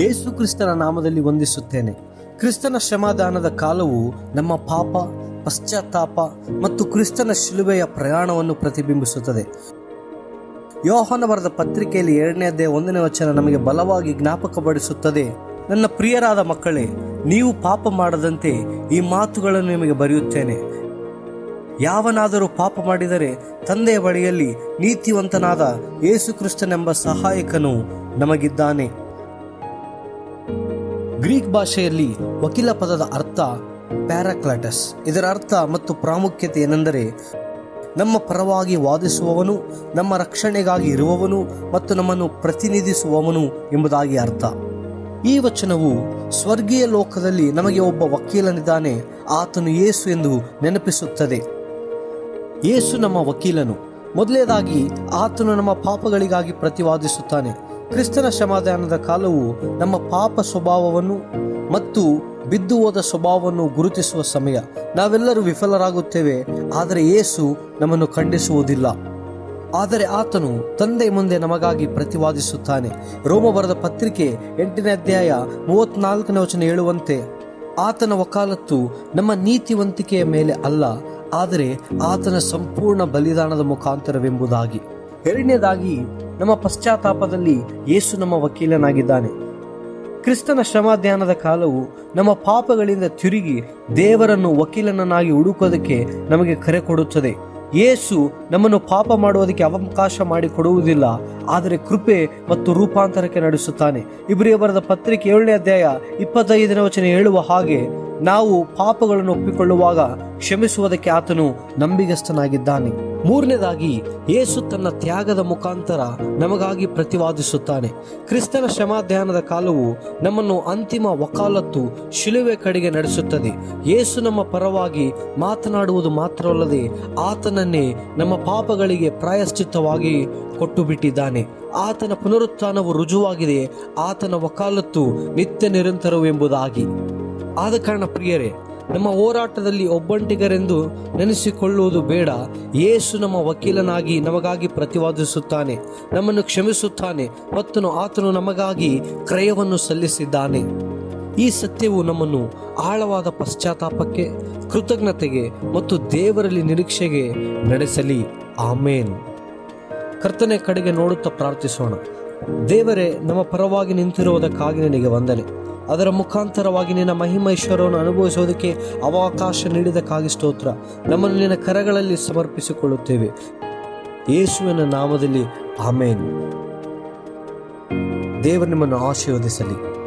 ಯೇಸು ಕ್ರಿಸ್ತನ ನಾಮದಲ್ಲಿ ವಂದಿಸುತ್ತೇನೆ. ಕ್ರಿಸ್ತನ ಶ್ರಮದಾನದ ಕಾಲವು ನಮ್ಮ ಪಾಪ, ಪಶ್ಚಾತ್ತಾಪ ಮತ್ತು ಕ್ರಿಸ್ತನ ಶಿಲುಬೆಯ ಪ್ರಯಾಣವನ್ನು ಪ್ರತಿಬಿಂಬಿಸುತ್ತದೆ. ಯೋಹನ ಬರೆದ ಪತ್ರಿಕೆಯಲ್ಲಿ ಎರಡನೇ ಅಧ್ಯಾಯ ಒಂದನೇ ವಚನ ನಮಗೆ ಬಲವಾಗಿ ಜ್ಞಾಪಕಪಡಿಸುತ್ತದೆ. ನನ್ನ ಪ್ರಿಯರಾದ ಮಕ್ಕಳೇ, ನೀವು ಪಾಪ ಮಾಡದಂತೆ ಈ ಮಾತುಗಳನ್ನು ನಿಮಗೆ ಬರೆಯುತ್ತೇನೆ. ಯಾವನಾದರೂ ಪಾಪ ಮಾಡಿದರೆ ತಂದೆಯ ಬಳಿಯಲ್ಲಿ ನೀತಿವಂತನಾದ ಯೇಸುಕ್ರಿಸ್ತನೆಂಬ ಸಹಾಯಕನು ನಮಗಿದ್ದಾನೆ. ಗ್ರೀಕ್ ಭಾಷೆಯಲ್ಲಿ ವಕೀಲ ಪದದ ಅರ್ಥ ಪ್ಯಾರಾಕ್ಲಾಟಸ್. ಇದರ ಅರ್ಥ ಮತ್ತು ಪ್ರಾಮುಖ್ಯತೆ ಏನೆಂದರೆ, ನಮ್ಮ ಪರವಾಗಿ ವಾದಿಸುವವನು, ನಮ್ಮ ರಕ್ಷಣೆಗಾಗಿ ಇರುವವನು ಮತ್ತು ನಮ್ಮನ್ನು ಪ್ರತಿನಿಧಿಸುವವನು ಎಂಬುದಾಗಿ ಅರ್ಥ. ಈ ವಚನವು ಸ್ವರ್ಗೀಯ ಲೋಕದಲ್ಲಿ ನಮಗೆ ಒಬ್ಬ ವಕೀಲನಿದ್ದಾನೆ, ಆತನು ಯೇಸು ಎಂದು ನೆನಪಿಸುತ್ತದೆ. ಯೇಸು ನಮ್ಮ ವಕೀಲನು. ಮೊದಲನೇದಾಗಿ, ಆತನು ನಮ್ಮ ಪಾಪಗಳಿಗಾಗಿ ಪ್ರತಿವಾದಿಸುತ್ತಾನೆ. ಕ್ರಿಸ್ತನ ಶ್ರಮಾದಾನದ ಕಾಲವು ನಮ್ಮ ಪಾಪ ಸ್ವಭಾವವನ್ನು ಮತ್ತು ಬಿದ್ದು ಹೋದ ಸ್ವಭಾವವನ್ನು ಗುರುತಿಸುವ ಸಮಯ. ನಾವೆಲ್ಲರೂ ವಿಫಲರಾಗುತ್ತೇವೆ, ಆದರೆ ಯೇಸು ನಮ್ಮನ್ನು ಖಂಡಿಸುವುದಿಲ್ಲ. ಆದರೆ ಆತನು ತಂದೆ ಮುಂದೆ ನಮಗಾಗಿ ಪ್ರತಿವಾದಿಸುತ್ತಾನೆ. ರೋಮ ಬರೆದ ಪತ್ರಿಕೆ ಎಂಟನೇ ಅಧ್ಯಾಯ ಮೂವತ್ನಾಲ್ಕನೇ ವಚನ ಹೇಳುವಂತೆ, ಆತನ ವಕಾಲತ್ತು ನಮ್ಮ ನೀತಿವಂತಿಕೆಯ ಮೇಲೆ ಅಲ್ಲ, ಆದರೆ ಆತನ ಸಂಪೂರ್ಣ ಬಲಿದಾನದ ಮುಖಾಂತರವೆಂಬುದಾಗಿ. ಎರಡನೇದಾಗಿ ನಮ್ಮ ಪಶ್ಚಾತ್ತಾಪದಲ್ಲಿ ಯೇಸು ನಮ್ಮ ವಕೀಲನಾಗಿದ್ದಾನೆ. ಕ್ರಿಸ್ತನ ಶ್ರಮ ಧ್ಯಾನದ ಕಾಲವು ನಮ್ಮ ಪಾಪಗಳಿಂದ ತಿರುಗಿ ದೇವರನ್ನು ವಕೀಲನನ್ನಾಗಿ ಹುಡುಕೋದಕ್ಕೆ ನಮಗೆ ಕರೆ ಕೊಡುತ್ತದೆ. ಯೇಸು ನಮ್ಮನ್ನು ಪಾಪ ಮಾಡುವುದಕ್ಕೆ ಅವಕಾಶ ಮಾಡಿಕೊಡುವುದಿಲ್ಲ. ಆದರೆ ಕೃಪೆ ಮತ್ತು ರೂಪಾಂತರಕ್ಕೆ ನಡೆಸುತ್ತಾನೆ. ಇಬ್ರಿಯ ಬರೆದ ಪತ್ರಿಕೆ ಏಳನೇ ಅಧ್ಯಾಯ ಇಪ್ಪತ್ತೈದನೇ ವಚನ ಹೇಳುವ ಹಾಗೆ, ನಾವು ಪಾಪಗಳನ್ನು ಒಪ್ಪಿಕೊಳ್ಳುವಾಗ ಕ್ಷಮಿಸುವುದಕ್ಕೆ ಆತನು ನಂಬಿಗಸ್ತನಾಗಿದ್ದಾನೆ. ಮೂರನೇದಾಗಿ, ಯೇಸು ತನ್ನ ತ್ಯಾಗದ ಮುಖಾಂತರ ನಮಗಾಗಿ ಪ್ರತಿವಾದಿಸುತ್ತಾನೆ. ಕ್ರಿಸ್ತನ ಶ್ರಮಾಧ್ಯಾನದ ಕಾಲವು ನಮ್ಮನ್ನು ಅಂತಿಮ ವಕಾಲತ್ತು ಶಿಲುವೆ ಕಡೆಗೆ ನಡೆಸುತ್ತದೆ. ಯೇಸು ನಮ್ಮ ಪರವಾಗಿ ಮಾತನಾಡುವುದು ಮಾತ್ರವಲ್ಲದೆ ಆತನನ್ನೇ ನಮ್ಮ ಪಾಪಗಳಿಗೆ ಪ್ರಾಯಶ್ಚಿತ್ತವಾಗಿ ಕೊಟ್ಟು ಬಿಟ್ಟಿದ್ದಾನೆ ಆತನ ಪುನರುತ್ಥಾನವು ರುಜುವಾಗಿದೆ ಆತನ ವಕಾಲತ್ತು ನಿತ್ಯ ನಿರಂತರವೆಂಬುದಾಗಿ ಆದ ಕಾರಣ ಪ್ರಿಯರೇ, ನಮ್ಮ ಹೋರಾಟದಲ್ಲಿ ಒಬ್ಬಂಟಿಗರೆಂದು ನೆನೆಸಿಕೊಳ್ಳುವುದು ಬೇಡ. ಯೇಸು ನಮ್ಮ ವಕೀಲನಾಗಿ ನಮಗಾಗಿ ಪ್ರತಿವಾದಿಸುತ್ತಾನೆ. ನಮ್ಮನ್ನು ಕ್ಷಮಿಸುತ್ತಾನೆ ಮತ್ತು ಆತನು ನಮಗಾಗಿ ಕ್ರಯವನ್ನು ಸಲ್ಲಿಸಿದ್ದಾನೆ. ಈ ಸತ್ಯವು ನಮ್ಮನ್ನು ಆಳವಾದ ಪಶ್ಚಾತ್ತಾಪಕ್ಕೆ, ಕೃತಜ್ಞತೆಗೆ ಮತ್ತು ದೇವರಲ್ಲಿ ನಿರೀಕ್ಷೆಗೆ ನಡೆಸಲಿ. ಆಮೇನ್. ಕರ್ತನೆ ಕಡೆಗೆ ನೋಡುತ್ತಾ ಪ್ರಾರ್ಥಿಸೋಣ. ದೇವರೇ, ನಮ್ಮ ಪರವಾಗಿ ನಿಂತಿರುವುದಕ್ಕಾಗಿ ನಿನಗೆ ವಂದನೆ. ಅದರ ಮುಖಾಂತರವಾಗಿ ನಿನ್ನ ಮಹಿಮೈಶ್ವರವನ್ನು ಅನುಭವಿಸುವುದಕ್ಕೆ ಅವಕಾಶ ನೀಡಿದಕ್ಕಾಗಿ ಸ್ತೋತ್ರ. ನಮ್ಮನ್ನು ನಿನ್ನ ಕರಗಳಲ್ಲಿ ಸಮರ್ಪಿಸಿಕೊಳ್ಳುತ್ತೇವೆ. ಯೇಸುವಿನ ನಾಮದಲ್ಲಿ ಆಮೇನ್. ದೇವರು ನಿಮ್ಮನ್ನು ಆಶೀರ್ವದಿಸಲಿ.